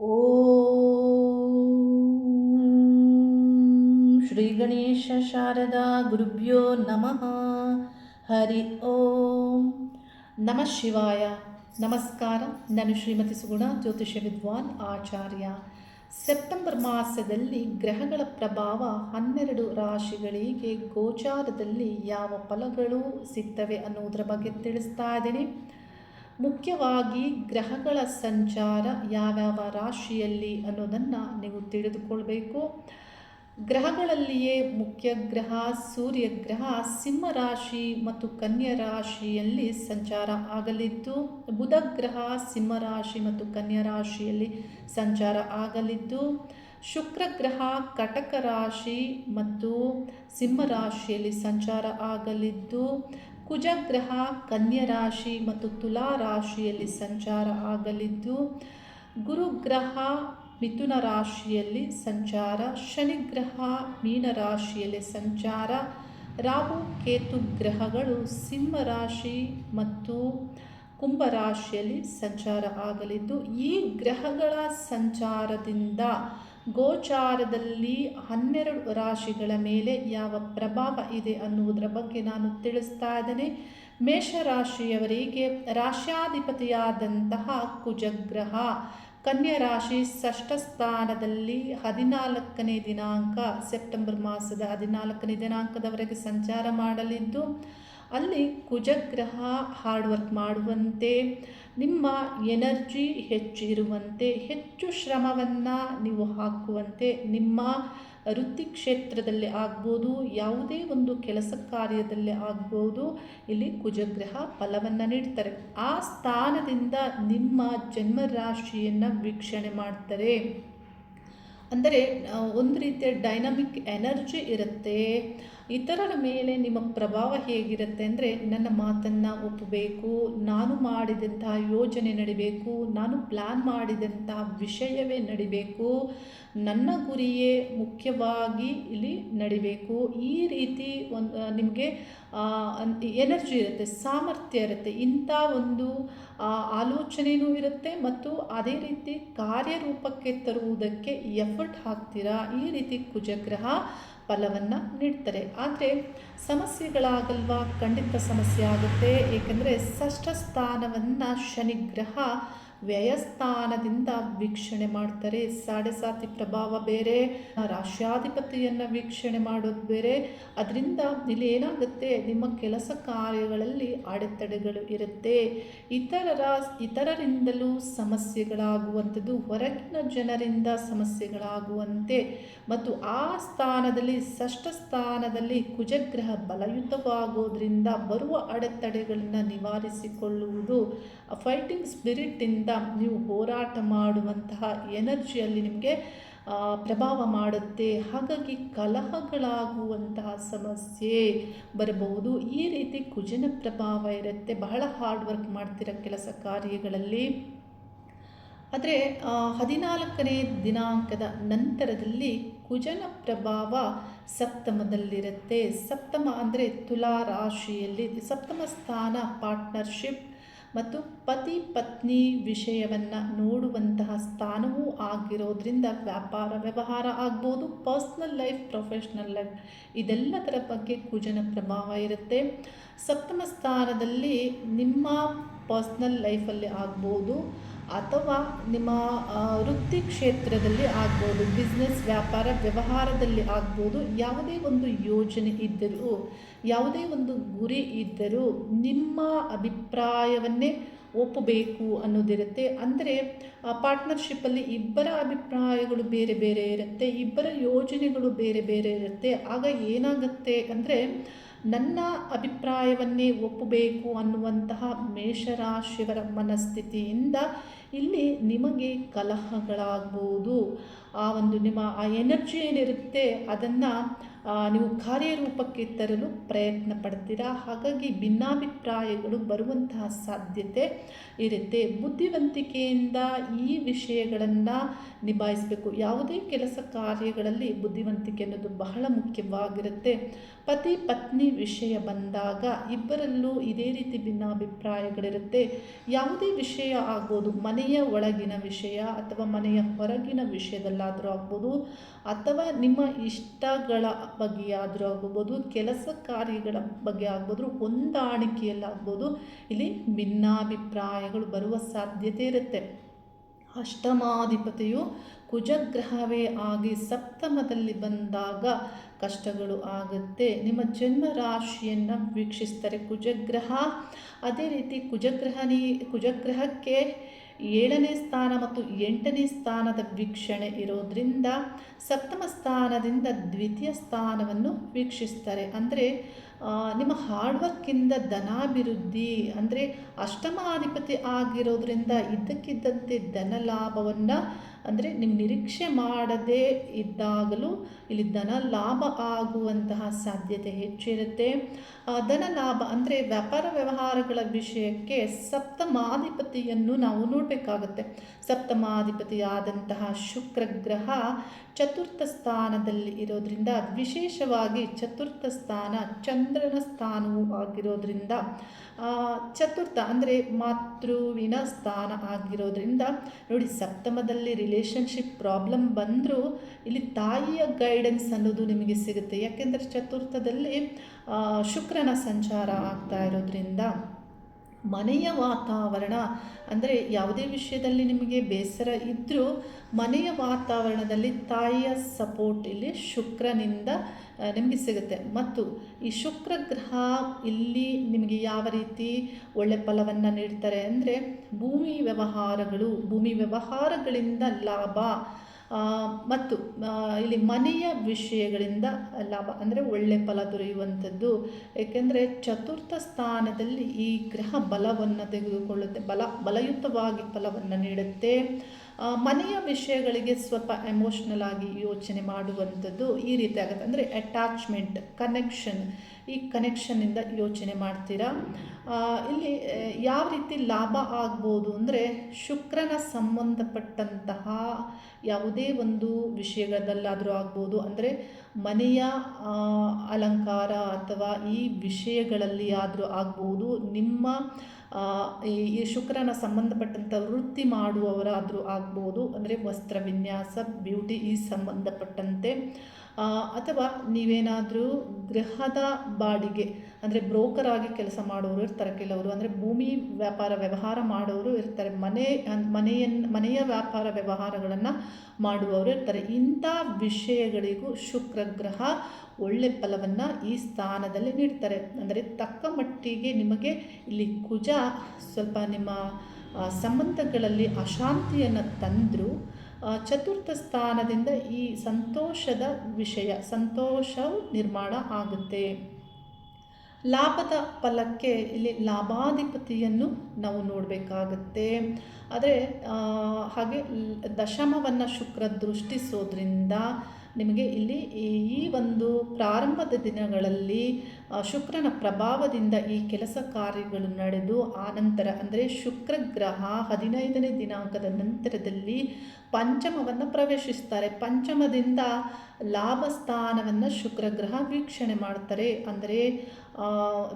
ಓಂ ಶ್ರೀ ಗಣೇಶ ಶಾರದಾ ಗುರುಭ್ಯೋ ನಮಃ ಹರಿ ಓಂ ನಮಃ ಶಿವಾಯ ನಮಸ್ಕಾರ ನಾನು ಶ್ರೀಮತಿ ಸುಗುಣ ಜ್ಯೋತಿಷ್ಯ ವಿದ್ವಾನ್ ಆಚಾರ್ಯ. ಸೆಪ್ಟೆಂಬರ್ ಮಾಸದಲ್ಲಿ ಗ್ರಹಗಳ ಪ್ರಭಾವ ಹನ್ನೆರಡು ರಾಶಿಗಳಿಗೆ ಗೋಚಾರದಲ್ಲಿ ಯಾವ ಫಲಗಳು ಸಿಗ್ತವೆ ಅನ್ನೋದರ ಬಗ್ಗೆ ತಿಳಿಸ್ತಾ ಇದ್ದೀನಿ. ಮುಖ್ಯವಾಗಿ ಗ್ರಹಗಳ ಸಂಚಾರ ಯಾವ್ಯಾವ ರಾಶಿಯಲ್ಲಿ ಅನ್ನೋದನ್ನು ನೀವು ತಿಳಿದುಕೊಳ್ಬೇಕು. ಗ್ರಹಗಳಲ್ಲಿಯೇ ಮುಖ್ಯ ಗ್ರಹ, ಸೂರ್ಯ ಗ್ರಹ, ಸಿಂಹ ರಾಶಿ ಮತ್ತು ಕನ್ಯಾ ರಾಶಿಯಲ್ಲಿ ಸಂಚಾರ ಆಗಲಿದ್ದು, ಬುಧ ಗ್ರಹ, ಸಿಂಹ ರಾಶಿ ಮತ್ತು ಕನ್ಯಾ ರಾಶಿಯಲ್ಲಿ ಸಂಚಾರ ಆಗಲಿದ್ದು, ಶುಕ್ರ ಗ್ರಹ, ಕಟಕ ರಾಶಿ ಮತ್ತು ಸಿಂಹ ರಾಶಿಯಲ್ಲಿ ಸಂಚಾರ ಆಗಲಿದ್ದು ಕುಜಗ್ರಹ ರಾಶಿ ಮತ್ತು ತುಲಾ ರಾಶಿಯಲ್ಲಿ ಸಂಚಾರ ಆಗಲಿದ್ದು, ಗುರುಗ್ರಹ ಮಿಥುನ ರಾಶಿಯಲ್ಲಿ ಸಂಚಾರ, ಶನಿಗ್ರಹ ಮೀನ ರಾಶಿಯಲ್ಲಿ ಸಂಚಾರ, ರಾಹು ಕೇತು ಗ್ರಹಗಳು ಸಿಂಹ ರಾಶಿ ಮತ್ತು ಕುಂಭ ರಾಶಿಯಲ್ಲಿ ಸಂಚಾರ ಆಗಲಿದ್ದು, ಈ ಗ್ರಹಗಳ ಸಂಚಾರದಿಂದ ಗೋಚಾರದಲ್ಲಿ ಹನ್ನೆರಡು ರಾಶಿಗಳ ಮೇಲೆ ಯಾವ ಪ್ರಭಾವ ಇದೆ ಅನ್ನುವುದರ ಬಗ್ಗೆ ನಾನು ತಿಳಿಸ್ತಾ ಇದ್ದೇನೆ. ಮೇಷರಾಶಿಯವರಿಗೆ ರಾಶ್ಯಾಧಿಪತಿಯಾದಂತಹ ಕುಜಗ್ರಹ ಕನ್ಯಾ ರಾಶಿ ಷಷ್ಠ ಸ್ಥಾನದಲ್ಲಿ ಹದಿನಾಲ್ಕನೇ ದಿನಾಂಕ, ಸೆಪ್ಟೆಂಬರ್ ಮಾಸದ ಹದಿನಾಲ್ಕನೇ ದಿನಾಂಕದವರೆಗೆ ಸಂಚಾರ ಮಾಡಲಿದ್ದು ಅಲ್ಲಿ ಕುಜಗ್ರಹ ಹಾರ್ಡ್ ವರ್ಕ್ ಮಾಡುವಂತೆ, ನಿಮ್ಮ ಎನರ್ಜಿ ಹೆಚ್ಚಿರುವಂತೆ, ಹೆಚ್ಚು ಶ್ರಮವನ್ನು ನೀವು ಹಾಕುವಂತೆ, ನಿಮ್ಮ ವೃತ್ತಿ ಕ್ಷೇತ್ರದಲ್ಲಿ ಆಗ್ಬೋದು, ಯಾವುದೇ ಒಂದು ಕೆಲಸ ಕಾರ್ಯದಲ್ಲಿ ಆಗ್ಬೋದು, ಇಲ್ಲಿ ಕುಜಗ್ರಹ ಫಲವನ್ನು ನೀಡ್ತಾರೆ. ಆ ಸ್ಥಾನದಿಂದ ನಿಮ್ಮ ಜನ್ಮ ರಾಶಿಯನ್ನು ವೀಕ್ಷಣೆ ಮಾಡ್ತಾರೆ. ಅಂದರೆ ಒಂದು ರೀತಿಯ ಡೈನಮಿಕ್ ಎನರ್ಜಿ ಇರುತ್ತೆ. ಇತರರ ಮೇಲೆ ನಿಮ್ಮ ಪ್ರಭಾವ ಹೇಗಿರುತ್ತೆ ಅಂದರೆ, ನನ್ನ ಮಾತನ್ನು ಒಪ್ಪಬೇಕು, ನಾನು ಮಾಡಿದಂತಹ ಯೋಜನೆ ನಡಿಬೇಕು, ನಾನು ಪ್ಲ್ಯಾನ್ ಮಾಡಿದಂತಹ ವಿಷಯವೇ ನಡಿಬೇಕು, ನನ್ನ ಗುರಿಯೇ ಮುಖ್ಯವಾಗಿ ಇಲ್ಲಿ ನಡಿಬೇಕು. ಈ ರೀತಿ ಒಂದು ನಿಮಗೆ ಎನರ್ಜಿ ಇರುತ್ತೆ, ಸಾಮರ್ಥ್ಯ ಇರುತ್ತೆ. ಇಂಥ ಒಂದು ಆಲೋಚನೆಯೂ ಇರುತ್ತೆ ಮತ್ತು ಅದೇ ರೀತಿ ಕಾರ್ಯರೂಪಕ್ಕೆ ತರುವುದಕ್ಕೆ ಎಫರ್ಟ್ ಹಾಕ್ತೀರಾ? ಈ ರೀತಿ ಕುಜಗ್ರಹ ಫಲವನ್ನು ನೀಡ್ತಾರೆ ಆದರೆ ಸಮಸ್ಯೆಗಳಾಗಲ್ವಾ? ಖಂಡಿತ ಸಮಸ್ಯೆ ಆಗುತ್ತೆ. ಏಕೆಂದರೆ ಷಷ್ಠ ಸ್ಥಾನವನ್ನು ಶನಿಗ್ರಹ ವ್ಯಯಸ್ಥಾನದಿಂದ ವೀಕ್ಷಣೆ ಮಾಡ್ತಾರೆ. ಸಾಡೆ ಸಾತಿ ಪ್ರಭಾವ ಬೇರೆ, ರಾಷ್ಟ್ರಾಧಿಪತಿಯನ್ನು ವೀಕ್ಷಣೆ ಮಾಡೋದು ಬೇರೆ. ಅದರಿಂದ ಇಲ್ಲಿ ಏನಾಗುತ್ತೆ? ನಿಮ್ಮ ಕೆಲಸ ಕಾರ್ಯಗಳಲ್ಲಿ ಅಡೆತಡೆಗಳು ಇರುತ್ತೆ. ಇತರರ, ಇತರರಿಂದಲೂ ಸಮಸ್ಯೆಗಳಾಗುವಂಥದ್ದು, ಹೊರಗಿನ ಜನರಿಂದ ಸಮಸ್ಯೆಗಳಾಗುವಂತೆ. ಮತ್ತು ಆ ಸ್ಥಾನದಲ್ಲಿ, ಷಷ್ಠ ಸ್ಥಾನದಲ್ಲಿ ಕುಜಗ್ರಹ ಬಲಯುತವಾಗೋದ್ರಿಂದ ಬರುವ ಅಡೆತಡೆಗಳನ್ನು ನಿವಾರಿಸಿಕೊಳ್ಳುವುದು ಫೈಟಿಂಗ್ ಸ್ಪಿರಿಟ್ಟಿಂದ ನೀವು ಹೋರಾಟ ಮಾಡುವಂತಹ ಎನರ್ಜಿಯಲ್ಲಿ ನಿಮಗೆ ಪ್ರಭಾವ ಮಾಡುತ್ತೆ. ಹಾಗಾಗಿ ಕಲಹಗಳಾಗುವಂತಹ ಸಮಸ್ಯೆ ಬರಬಹುದು. ಈ ರೀತಿ ಕುಜನ ಪ್ರಭಾವ ಇರುತ್ತೆ. ಬಹಳ ಹಾರ್ಡ್ ವರ್ಕ್ ಮಾಡ್ತಿರೋ ಕೆಲಸ ಕಾರ್ಯಗಳಲ್ಲಿ. ಆದರೆ ಹದಿನಾಲ್ಕನೇ ದಿನಾಂಕದ ನಂತರದಲ್ಲಿ ಕುಜನ ಪ್ರಭಾವ ಸಪ್ತಮದಲ್ಲಿರುತ್ತೆ. ಸಪ್ತಮ ಅಂದರೆ ತುಲಾ ರಾಶಿಯಲ್ಲಿ, ಸಪ್ತಮ ಸ್ಥಾನ ಪಾರ್ಟ್ನರ್ಶಿಪ್ ಮತ್ತು ಪತಿ ಪತ್ನಿ ವಿಷಯವನ್ನು ನೋಡುವಂತಹ ಸ್ಥಾನವೂ ಆಗಿರೋದ್ರಿಂದ ವ್ಯಾಪಾರ ವ್ಯವಹಾರ ಆಗ್ಬೋದು ಪರ್ಸ್ನಲ್ ಲೈಫ್ ಪ್ರೊಫೆಷ್ನಲ್ ಲೈಫ್ ಇದೆಲ್ಲದರ ಬಗ್ಗೆ ಕುಜನ ಪ್ರಭಾವ ಇರುತ್ತೆ. ಸಪ್ತಮ ಸ್ಥಾನದಲ್ಲಿ ನಿಮ್ಮ ಪರ್ಸ್ನಲ್ ಲೈಫಲ್ಲಿ ಆಗ್ಬೋದು. ಅಥವಾ ನಿಮ್ಮ ವೃತ್ತಿ ಕ್ಷೇತ್ರದಲ್ಲಿ ಆಗ್ಬೋದು ಬಿಸ್ನೆಸ್ ವ್ಯಾಪಾರ ವ್ಯವಹಾರದಲ್ಲಿ ಆಗ್ಬೋದು, ಯಾವುದೇ ಒಂದು ಯೋಜನೆ ಇದ್ದರೂ, ಯಾವುದೇ ಒಂದು ಗುರಿ ಇದ್ದರೂ ನಿಮ್ಮ ಅಭಿಪ್ರಾಯವನ್ನೇ ಒಪ್ಪಬೇಕು ಅನ್ನೋದಿರುತ್ತೆ. ಅಂದರೆ ಪಾರ್ಟ್ನರ್ಶಿಪ್ಪಲ್ಲಿ ಇಬ್ಬರ ಅಭಿಪ್ರಾಯಗಳು ಬೇರೆ ಬೇರೆ ಇರುತ್ತೆ, ಇಬ್ಬರ ಯೋಜನೆಗಳು ಬೇರೆ ಬೇರೆ ಇರುತ್ತೆ. ಆಗ ಏನಾಗುತ್ತೆ ಅಂದರೆ, ನನ್ನ ಅಭಿಪ್ರಾಯವನ್ನೇ ಒಪ್ಪಬೇಕು ಅನ್ನುವಂತಹ ಮೇಷರಾಶಿಯವರ ಮನಸ್ಥಿತಿಯಿಂದ ಇಲ್ಲಿ ನಿಮಗೆ ಕಲಹಗಳಾಗ್ಬೋದು. ಆ ಒಂದು ನಿಮ್ಮ ಆ ಎನರ್ಜಿ ಏನಿರುತ್ತೆ ಅದನ್ನು ನೀವು ಕಾರ್ಯರೂಪಕ್ಕೆ ತರಲು ಪ್ರಯತ್ನ ಪಡ್ತೀರಾ? ಹಾಗಾಗಿ ಭಿನ್ನಾಭಿಪ್ರಾಯಗಳು ಬರುವಂತಹ ಸಾಧ್ಯತೆ ಇರುತ್ತೆ. ಬುದ್ಧಿವಂತಿಕೆಯಿಂದ ಈ ವಿಷಯಗಳನ್ನು ನಿಭಾಯಿಸಬೇಕು. ಯಾವುದೇ ಕೆಲಸ ಕಾರ್ಯಗಳಲ್ಲಿ ಬುದ್ಧಿವಂತಿಕೆ ಅನ್ನೋದು ಬಹಳ ಮುಖ್ಯವಾಗಿರುತ್ತೆ. ಪತಿ ಪತ್ನಿ ವಿಷಯ ಬಂದಾಗ ಇಬ್ಬರಲ್ಲೂ ಇದೇ ರೀತಿ ಭಿನ್ನಾಭಿಪ್ರಾಯಗಳಿರುತ್ತೆ. ಯಾವುದೇ ವಿಷಯ ಆಗ್ಬೋದು, ಮನೆಯ ಒಳಗಿನ ವಿಷಯ ಅಥವಾ ಮನೆಯ ಹೊರಗಿನ ವಿಷಯದಲ್ಲಾದರೂ ಆಗ್ಬೋದು, ಅಥವಾ ನಿಮ್ಮ ಇಷ್ಟಗಳ ಬಗ್ಗೆ ಆದರೂ ಆಗ್ಬೋದು, ಕೆಲಸ ಕಾರ್ಯಗಳ ಬಗ್ಗೆ ಆಗ್ಬೋದು ಹೊಂದಾಣಿಕೆಯಲ್ಲಾಗ್ಬೋದು ಇಲ್ಲಿ ಭಿನ್ನಾಭಿಪ್ರಾಯಗಳು ಬರುವ ಸಾಧ್ಯತೆ ಇರುತ್ತೆ. ಅಷ್ಟಮಾಧಿಪತಿಯು ಕುಜಗ್ರಹವೇ ಆಗಿ ಸಪ್ತಮದಲ್ಲಿ ಬಂದಾಗ ಕಷ್ಟಗಳು ಆಗುತ್ತೆ. ನಿಮ್ಮ ಜನ್ಮ ರಾಶಿಯನ್ನು ವೀಕ್ಷಿಸ್ತಾರೆ ಕುಜಗ್ರಹ. ಅದೇ ರೀತಿ ಕುಜಗ್ರಹನಿ ಕುಜಗ್ರಹಕ್ಕೆ ಏಳನೇ ಸ್ಥಾನ ಮತ್ತು ಎಂಟನೇ ಸ್ಥಾನದ ವೀಕ್ಷಣೆ ಇರೋದರಿಂದ ಸಪ್ತಮ ಸ್ಥಾನದಿಂದ ದ್ವಿತೀಯ ಸ್ಥಾನವನ್ನು ವೀಕ್ಷಿಸ್ತಾರೆ. ಅಂದರೆ ನಿಮ್ಮ ಹಾರ್ಡ್ ವರ್ಕಿಂದ ಧನಾಭಿವೃದ್ಧಿ, ಅಂದರೆ ಅಷ್ಟಮಾಧಿಪತಿ ಆಗಿರೋದ್ರಿಂದ ಇದ್ದಕ್ಕಿದ್ದಂತೆ ಧನ ಲಾಭವನ್ನು ಅಂದರೆ ನಿಮ್ಮ ನಿರೀಕ್ಷೆ ಮಾಡದೇ ಇದ್ದಾಗಲೂ ಇಲ್ಲಿ ಧನ ಲಾಭ ಆಗುವಂತಹ ಸಾಧ್ಯತೆ ಹೆಚ್ಚಿರುತ್ತೆ. ಧನ ಲಾಭ ಅಂದರೆ ವ್ಯಾಪಾರ ವ್ಯವಹಾರಗಳ ವಿಷಯಕ್ಕೆ ಸಪ್ತಮಾಧಿಪತಿಯನ್ನು ನಾವು ನೋಡಬೇಕಾಗುತ್ತೆ. ಸಪ್ತಮಾಧಿಪತಿಯಾದಂತಹ ಶುಕ್ರ ಗ್ರಹ ಚತುರ್ಥ ಸ್ಥಾನದಲ್ಲಿ ಇರೋದ್ರಿಂದ ವಿಶೇಷವಾಗಿ ಚತುರ್ಥ ಸ್ಥಾನ ಚಂದ್ರನ ಸ್ಥಾನವು ಆಗಿರೋದ್ರಿಂದ ಚತುರ್ಥ ಅಂದರೆ ಮಾತೃವಿನ ಸ್ಥಾನ ಆಗಿರೋದ್ರಿಂದ, ನೋಡಿ ಸಪ್ತಮದಲ್ಲಿ ರಿಲೇಷನ್ಶಿಪ್ ಪ್ರಾಬ್ಲಮ್ ಬಂದರೂ ಇಲ್ಲಿ ತಾಯಿಯ ಗೈಡೆನ್ಸ್ ಅನ್ನೋದು ನಿಮಗೆ ಸಿಗುತ್ತೆ. ಯಾಕೆಂದರೆ ಚತುರ್ಥದಲ್ಲಿ ಶುಕ್ರನ ಸಂಚಾರ ಆಗ್ತಾ ಇರೋದ್ರಿಂದ ಮನೆಯ ವಾತಾವರಣ ಅಂದರೆ ಯಾವುದೇ ವಿಷಯದಲ್ಲಿ ನಿಮಗೆ ಬೇಸರ ಇದ್ದರೂ ಮನೆಯ ವಾತಾವರಣದಲ್ಲಿ ತಾಯಿಯ ಸಪೋರ್ಟ್ ಇಲ್ಲಿ ಶುಕ್ರನಿಂದ ನಿಮಗೆ ಸಿಗುತ್ತೆ. ಮತ್ತು ಈ ಶುಕ್ರ ಗ್ರಹ ಇಲ್ಲಿ ನಿಮಗೆ ಯಾವ ರೀತಿ ಒಳ್ಳೆ ಫಲವನ್ನು ನೀಡ್ತಾರೆ ಅಂದರೆ ಭೂಮಿ ವ್ಯವಹಾರಗಳು, ಭೂಮಿ ವ್ಯವಹಾರಗಳಿಂದ ಲಾಭ ಮತ್ತು ಇಲ್ಲಿ ಮನೆಯ ವಿಷಯಗಳಿಂದ ಲಾಭ, ಅಂದರೆ ಒಳ್ಳೆ ಫಲ ದೊರೆಯುವಂಥದ್ದು. ಏಕೆಂದರೆ ಚತುರ್ಥ ಸ್ಥಾನದಲ್ಲಿ ಈ ಗ್ರಹ ಬಲವನ್ನು ತೆಗೆದುಕೊಳ್ಳುತ್ತೆ, ಬಲ, ಬಲಯುತವಾಗಿ ಫಲವನ್ನು ನೀಡುತ್ತೆ. ಮನೆಯ ವಿಷಯಗಳಿಗೆ ಸ್ವಲ್ಪ ಎಮೋಷ್ನಲ್ ಆಗಿ ಯೋಚನೆ ಮಾಡುವಂಥದ್ದು ಈ ರೀತಿ ಆಗುತ್ತೆ. ಅಂದರೆ ಅಟ್ಯಾಚ್ಮೆಂಟ್ ಕನೆಕ್ಷನ್ ಈ ಕನೆಕ್ಷನ್ನಿಂದ ಯೋಚನೆ ಮಾಡ್ತೀರಾ? ಇಲ್ಲಿ ಯಾವ ರೀತಿ ಲಾಭ ಆಗ್ಬೋದು ಅಂದರೆ ಶುಕ್ರನ ಸಂಬಂಧಪಟ್ಟಂತಹ ಯಾವುದೇ ಒಂದು ವಿಷಯಗಳಲ್ಲಾದರೂ ಆಗ್ಬೋದು. ಅಂದರೆ ಮನೆಯ ಅಲಂಕಾರ ಅಥವಾ ಈ ವಿಷಯಗಳಲ್ಲಿ ಆದರೂ ಆಗ್ಬೋದು. ನಿಮ್ಮ ಈ ಶುಕ್ರನ ಸಂಬಂಧಪಟ್ಟಂಥ ವೃತ್ತಿ ಮಾಡುವವರಾದರೂ ಆಗ್ಬೋದು. ಅಂದರೆ ವಸ್ತ್ರ ವಿನ್ಯಾಸ ಬ್ಯೂಟಿ ಈ ಸಂಬಂಧಪಟ್ಟಂತೆ. ಅಥವಾ ನೀವೇನಾದರೂ ಗೃಹದ ಬಾಡಿಗೆ, ಅಂದರೆ ಬ್ರೋಕರ್ ಆಗಿ ಕೆಲಸ ಮಾಡೋರು ಇರ್ತಾರೆ ಕೆಲವರು, ಅಂದರೆ ಭೂಮಿ ವ್ಯಾಪಾರ ವ್ಯವಹಾರ ಮಾಡೋರು ಇರ್ತಾರೆ, ಮನೆ ಮನೆಯನ್ನು ಮನೆಯ ವ್ಯಾಪಾರ ವ್ಯವಹಾರಗಳನ್ನು ಮಾಡುವವರು ಇರ್ತಾರೆ. ಇಂಥ ವಿಷಯಗಳಿಗೂ ಶುಕ್ರ ಗ್ರಹ ಒಳ್ಳೆ ಫಲವನ್ನು ಈ ಸ್ಥಾನದಲ್ಲಿ ನೀಡ್ತಾರೆ. ಅಂದರೆ ತಕ್ಕ ಮಟ್ಟಿಗೆ ನಿಮಗೆ ಇಲ್ಲಿ ಕುಜ ಸ್ವಲ್ಪ ನಿಮ್ಮ ಸಂಬಂಧಗಳಲ್ಲಿ ಅಶಾಂತಿಯನ್ನು ತಂದರೂ ಚತುರ್ಥ ಸ್ಥಾನದಿಂದ ಈ ಸಂತೋಷದ ವಿಷಯ, ಸಂತೋಷವು ನಿರ್ಮಾಣ ಆಗುತ್ತೆ. ಲಾಭದ ಫಲಕ್ಕೆ ಇಲ್ಲಿ ಲಾಭಾಧಿಪತಿಯನ್ನು ನಾವು ನೋಡಬೇಕಾಗತ್ತೆ. ಆದರೆ ಹಾಗೆ ದಶಮವನ್ನು ಶುಕ್ರ ದೃಷ್ಟಿಸೋದ್ರಿಂದ ನಿಮಗೆ ಇಲ್ಲಿ ಈ ಒಂದು ಪ್ರಾರಂಭದ ದಿನಗಳಲ್ಲಿ ಶುಕ್ರನ ಪ್ರಭಾವದಿಂದ ಈ ಕೆಲಸ ಕಾರ್ಯಗಳು ನಡೆದು ಆನಂತರ ಅಂದರೆ ಶುಕ್ರ ಗ್ರಹ ಹದಿನೈದನೇ ದಿನಾಂಕದ ನಂತರದಲ್ಲಿ ಪಂಚಮವನ್ನು ಪ್ರವೇಶಿಸ್ತಾರೆ. ಪಂಚಮದಿಂದ ಲಾಭ ಸ್ಥಾನವನ್ನು ಶುಕ್ರ ಗ್ರಹ ವೀಕ್ಷಣೆ ಮಾಡ್ತಾರೆ. ಅಂದರೆ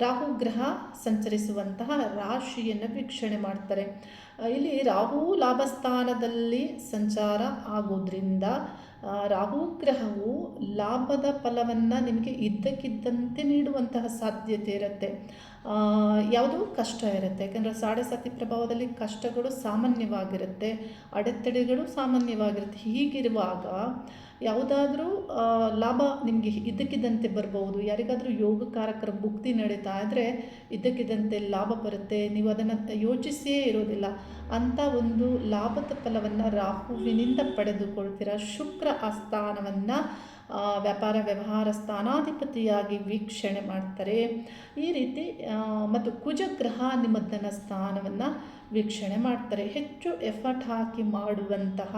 ರಾಹು ಗ್ರಹ ಸಂಚರಿಸುವಂತಹ ರಾಶಿಯನ್ನು ವೀಕ್ಷಣೆ ಮಾಡ್ತಾರೆ. ಇಲ್ಲಿ ರಾಹು ಲಾಭಸ್ಥಾನದಲ್ಲಿ ಸಂಚಾರ ಆಗೋದ್ರಿಂದ ಆ, ರಾಹು ಗ್ರಹವು ಲಾಭದ ಫಲವನ್ನು ನಿಮಗೆ ಇದ್ದಕ್ಕಿದ್ದಂತೆ ನೀಡುವಂತಹ ಸಾಧ್ಯತೆ ಇರುತ್ತೆ. ಯಾವುದೋ ಕಷ್ಟ ಇರುತ್ತೆ. ಯಾಕಂದರೆ ಸಾಡೆ ಸತಿ ಪ್ರಭಾವದಲ್ಲಿ ಕಷ್ಟಗಳು ಸಾಮಾನ್ಯವಾಗಿರುತ್ತೆ. ಅಡೆತಡೆಗಳು ಸಾಮಾನ್ಯವಾಗಿರುತ್ತೆ. ಹೀಗಿರುವಾಗ ಯಾವುದಾದ್ರೂ ಲಾಭ ನಿಮಗೆ ಇದ್ದಕ್ಕಿದ್ದಂತೆ ಬರ್ಬೋದು. ಯಾರಿಗಾದರೂ ಯೋಗಕಾರಕರ ಭುಕ್ತಿ ನಡೀತಾ ಇದ್ದರೆ ಇದ್ದಕ್ಕಿದ್ದಂತೆ ಲಾಭ ಬರುತ್ತೆ. ನೀವು ಅದನ್ನು ಯೋಚಿಸಿಯೇ ಇರೋದಿಲ್ಲ. ಅಂಥ ಒಂದು ಲಾಭದ ಫಲವನ್ನು ರಾಹುವಿನಿಂದ ಪಡೆದುಕೊಳ್ತೀರ? ಶುಕ್ರ ಆ ಸ್ಥಾನವನ್ನು ವ್ಯಾಪಾರ ವ್ಯವಹಾರ ಸ್ಥಾನಾಧಿಪತಿಯಾಗಿ ವೀಕ್ಷಣೆ ಮಾಡ್ತಾರೆ. ಈ ರೀತಿ ಮತ್ತು ಕುಜಗ್ರಹ ನಿಮ್ಮ ಧನ ಸ್ಥಾನವನ್ನು ವೀಕ್ಷಣೆ ಮಾಡ್ತಾರೆ. ಹೆಚ್ಚು ಎಫರ್ಟ್ ಹಾಕಿ ಮಾಡುವಂತಹ